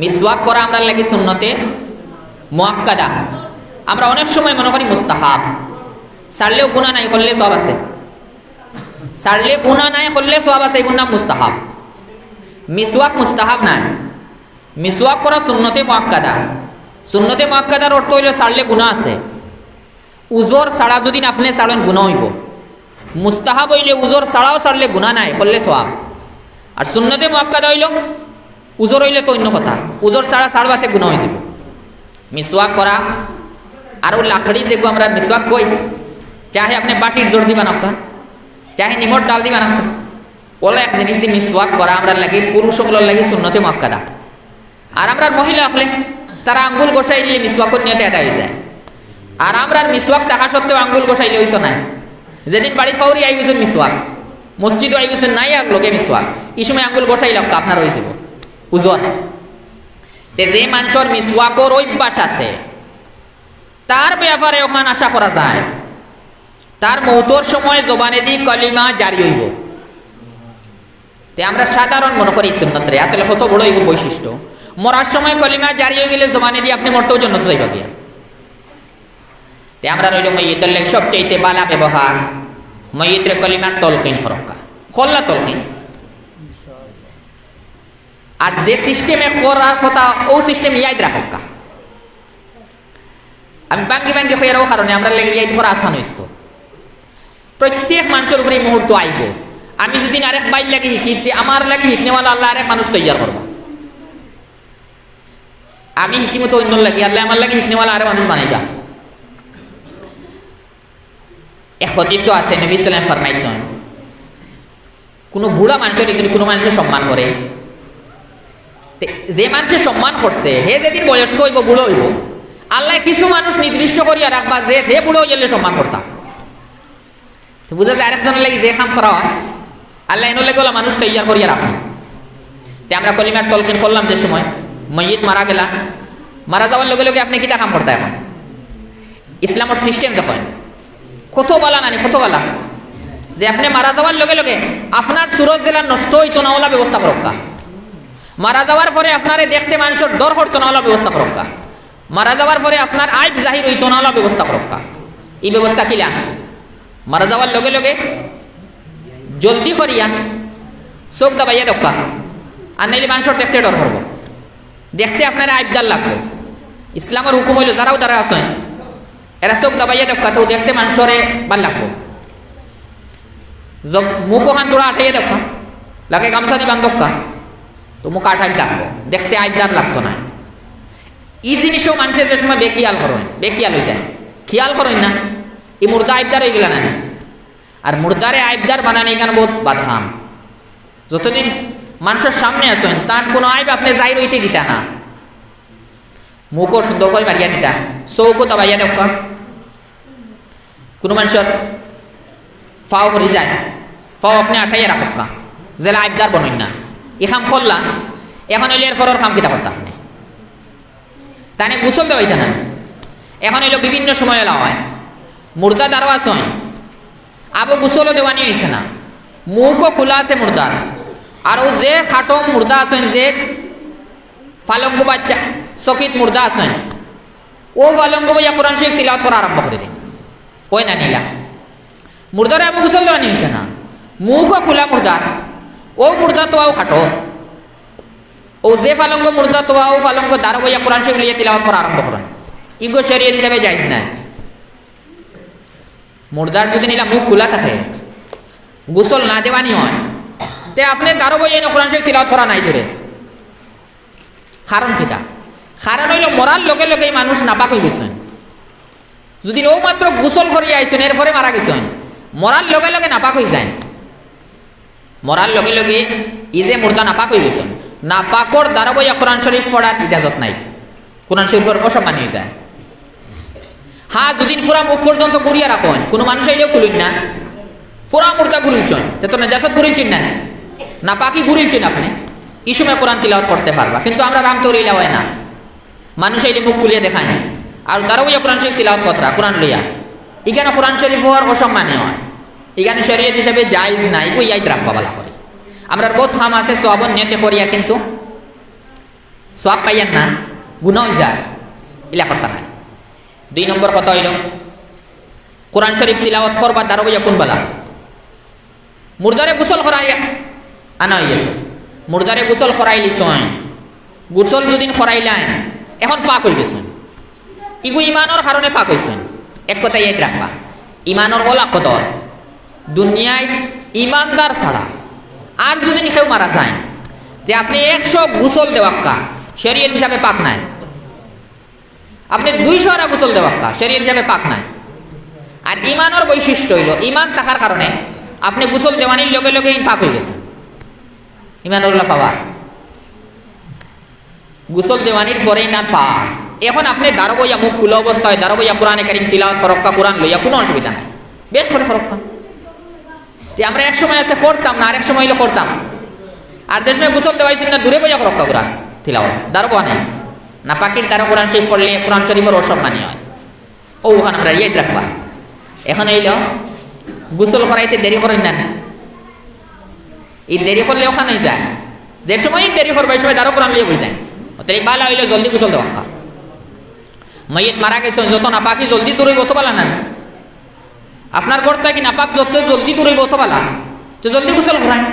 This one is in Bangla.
মিসওয়াক করা আমরা লাগে সুন্নতে? মোয়াক্কাদা আমরা অনেক সময় মনে করি মুস্তাহাব। সারলেও গুণা নাই, করলে সব আছে। সারলে গুণা নাই, করলে সব আছে এগুলো নাম মুস্তাহাব। মিসওয়াক মুস্তাহাব নাই। মিসওয়াক করা সুন্নতে মোয়াক্কাদা সুন্নতে মোয়াক্কাদার অর্থ হইল সারলে গুণা আছে। উজোর সারা যদি আপনি সারেন গুণা হইব। মুস্তাহাব হইলে উজোর সারাও সারলে গুণা নাই, করলে সব। আর সুন্নতে মোয়াক্কাদা হইল উজোর হইলে তো অন্য কথা। উজোর সারা সারবাতে গুণা হয়ে যাব। মিসওয়াক করা আৰু লাখড়ি যেগু আমরা মিসওয়াক কই, চাহে আপনি বাটির জোর দিবা নকা চাহে নিমর ডাল দিবা নকা ওলা এক জিনিস দি মিসওয়াক করা আমরা লাগে পুরুষ সকলের লাগে সুন্নতে মক্কাদা আর আমরা মহিলা হলে, তারা আঙ্গুল গোসাই দিলে মিসওয়াকর নিয়তে এটা হয়ে যায়। আর আমরা মিসওয়াক থাকা সত্ত্বেও আঙ্গুল গোসাইলে হইতো না যেদিন বাড়ির ফাউরি আই গেছেন মিসওয়াক মসজিদও আই গেছেন নাই আর লোকে মিসওয়াক এই সময় আঙ্গুল গোসাই লোক আপনার হয়ে যাব। তে যে মানুষের মিসওয়াকর অভ্যাস আছে। তার ব্যাপারে ওখান আশা করা যায়। তার মৌতর সময় জবানে দি কলিমা জারি হইব। আমরা সাধারণ মনে করি সুন্নতরে। আসলে কত বড় এগুলো বৈশিষ্ট্য। মরার সময় কলিমা জারি হয়ে গেলে জবানে দিয়ে আপনি মরতেও জন্য যাইব গিয়া। তে আমরা রইল মইয়তের সবচাইতে বালা ব্যবহার। মইয়তের কলিমার তলকিন ফরক্কা। খোল্লা তলকিন। আর যে সিস্টেমে করার কথা, ও সিস্টেম ইয়াদ রাখক্কা আমি বাঙ্গি বাঙ্গি হইয়ারও কারণে আমরা লেগে ইয়াদ করা আসান হইতো প্রত্যেক মানুষের উপরে এই মুহূর্ত আইব। আমি যদি আরেক বাইর লাগে শিকি আমার লাগে শিখনেওয়ালা আল্লাহ আরেক মানুষ তৈয়ার করব। আমি শিকিমতো অন্য লাগে, আল্লাহ আমার লাগে শিখনেওয়ালা আরেক মানুষ বানাইবা। এক হদিসও আছে, নবী সালাম ফরমাইছেন, কোনো বুড়া মানুষের কিন্তু কোনো মানুষের সম্মান করে। যে মানুষের সম্মান করছে, হে যেদিন বয়স্ক হইব, বুড়ো হইব, আল্লাহ কিছু মানুষ নির্দিষ্ট করিয়া রাখবা, যে হে বুড়ো হইলে সম্মান করতাম তো বুঝা যায় আরেকজনের লাগি যে কাম করা হয়, আল্লাহ এনে লেগে মানুষ তৈয়ার করিয়া রাখেন তে আমরা কলিমার তলকিন করলাম যে সময় মসজিদ মারা গেলা। মারা যাওয়ার লগে লগে আপনি কিটা কাম করতে এখন? ইসলামের সিস্টেম দেখেন। কত বালা নানি, কত বালা? যে আপনি মারা যাওয়ার লগে লগে আপনার সুরজ জেলা নষ্ট হইতো না, ওলা ব্যবস্থা করক্কা। মারা যাওয়ার পরে আপনারে দেখতে মানুষের ডর করতো না ব্যবস্থা করক্কা মারা যাওয়ার পরে আপনার আইব জাহির হইতো না ব্যবস্থা করক্কা এই ব্যবস্থা কিলা মারা যাওয়ার লগে লগে জলদি করিয়া চোখ দাবাইয়া রক্ষা আর নাইলে মানুষের দেখতে ডর করব দেখতে আপনার আইবদার লাগবো। ইসলামের হুকুম হইল, যারাও দ্বারা আছেন, এরা চোখ দাবাইয়া রক্ষা তো দেখতে মানুষরে ভালো লাগবো। মুখ ওখান তোরা আঠাইয়া রক্ষা লাগে গামছা দিবান দক্কা তো মুখ আঠাই থাকব দেখতে আইবদার লাগতো না। এই জিনিসও মানুষের যে সময় বেকিয়াল করেন বেকিয়াল হয়ে যায়। খেয়াল করেন না। এই মুর্দা আইবদার এগুলা না আর মুর্দারে আইবদার বানানি এখানে বহুত বাধাম যতদিন মানুষের সামনে আসেন তার কোনো আইব আপনি যাই রইতে দিতা না। মুখও সুন্দর করে মারিয়া দিতা। চৌকো দাবাইয়া দেখা কোনো মানুষের ফাও হরি যায়। ফাও আপনি আটাইয়া রাখা জেলা আইবদার বনেন না। এই খাম করলা এখন হইলে এর ফরের খাম কিতা করতা আপনি? তানে গুসল দেওয়াইতা না। এখন হইল বিভিন্ন সময় এলা হয়। মুর্দা দ্বারও আসন আবু গুসলও দেওয়ানি হয়েছে না। মুখও খোলা আছে মুর্দার আর ও যে খাটো মুর্দা আছেন যে ফালঙ্গ বাচ্চা চকিত মুর্দা আছেন ও ফালঙ্গ বইয়া কোরআন শরীফ তিলাওয়াত করা আরম্ভ করে দিন ওই না নিলা? মুর্দারে আবু গুসল দেওয়ানি হয়েছে না। মুখও খোলা মুর্দার ও মুর্দা তো আও খাটো। ও যে ফালঙ্গ মুর্দা তো ও ফালঙ্গ দারো বইয়া কোরআন শরীফ লিয়ে তিলাওয়াত করা আরম্ভ করেন। ইগো শরীর হিসাবে যাইজ না মুর্দার যদি নিলা মুখ খোলা থাকে, গোসল না দেওয়ানি হয়, তে আপনি দারো বই এনে কোরআন শরীফ তিলাওয়াত করা নাই জোরে। কারণ কিটা কারণ হইল মরার লগে লগে মানুষ নাপাক হয়ে গেছেন। যদি ও মাত্র গোসল করি আইছেন, এরপরে মারা গেছেন, মরার লগে লগে নাপাক হয়ে যায় মরার লগে লগে ই যে মুর্দা নাপাক হয়ে গেছেন নাপাকর দ্বারা বইয়া কোরআন শরীফ পড়ার ইজাজত নাই। কোরআন শরীফের অসম্মান হয়ে যায়। হা যদি পুরা মুখ পর্যন্ত ঘুরিয়া রাখেন কোনো মানুষ আইলেও খুলুন না। পুরা মুর্দা ঘুরিলছেন তে নাজাসত ঘুরিলছেন না না? পাকি ঘুরিলছেন আপনি? এই সময় কোরআন তিলাওয়াত করতে পারবা কিন্তু আমরা রাম তৈরিলা হয় না মানুষ আইলে মুখ খুলিয়ে দেখায় আর তারাও কোরআন শরীফ তিলাওয়াত কতরা কোরআন লইয়া। এখানে কোরআন শরীফ হওয়ার অসম্মানীয় হয়। এখানে শরীয়ত হিসাবে জায়জ নাই এগুলো ইয়াদ রাখবা বলা করে। আমরা বহুত হাম আছে সবন নিয়তে করিয়া কিন্তু সব পাইয়ান না, গুণ হয়ে যায় ইলা করতা নাই। দুই নম্বর কথা হইল, কোরআন শরীফ তিলাওয়াত করবা দারো বইয়া কোন বেলা? মুর্দারে গোসল করাই আনা গেছে। মুর্দারে গোসল করাই লিছন গোসল যদিন করাইলাই এখন পাক হয়ে গেছেন। ইগু ইমানের কারণে পাক হয়েছেন এক কথা ইয়াদ রাখবা, ইমানের ওলা কদর। দুনিয়ায় ইমানদার ছাড়া আর যদি কেউ মারা যায়, যে আপনি একশো গোসল দেওয়াক্কা, শরীয়ত হিসাবে পাক নাই। আপনি দুইশো আরা গোসল দেওয়াক্কা, শরীয়ত হিসাবে পাক নাই। আর ইমানের বৈশিষ্ট্য হইল, ইমান থাকার কারণে আপনি গোসল দেওয়ানির লগে লগে পাক হয়ে গেছে ইমানুল্লাহ পাওয়ার গোসল দেওয়ানির পরেই না পাক। এখন আপনি দারবইয়া মুখ খুলে অবস্থায় দারবইয়া কোরআনে কারিম তিলাওয়াত, ফরক্কা কোরআন লইয়া কোনো অসুবিধা নাই। বেশ করে ফরক্কা। যে আমরা এক সময় আছে করতাম না, আরেক সময় হইলে করতাম আর যে সময় গোসল দেওয়াইছিল না দূরে বইয়া ফরক্কা কোরআন তিলাওয়াত। দারবয়া নাই। না পাকির দ্বারা কোরআন শরীফ পড়লে কোরআন শরীফের অসম্মানী হয়। ও ওখানে আমরা ইয়ে রাখবা। এখন হইল, গোসল করাইতে দেরি করেন না। এই দেরি করলে ওখানে যায়। যে সময় দেরি করবে, ওই সময় দারো কোরআন লিয়ে বই যায়। তাই বালা হইলে জলদি গোসল দেওয়া। খা মাইয়েত মারা গেছে যত নাপাকি জলদি দূরইব তো বালা না। আপনার ঘর থেকে নাপাক যত জলদি দূরইব তো তো জলদি গোসল করায়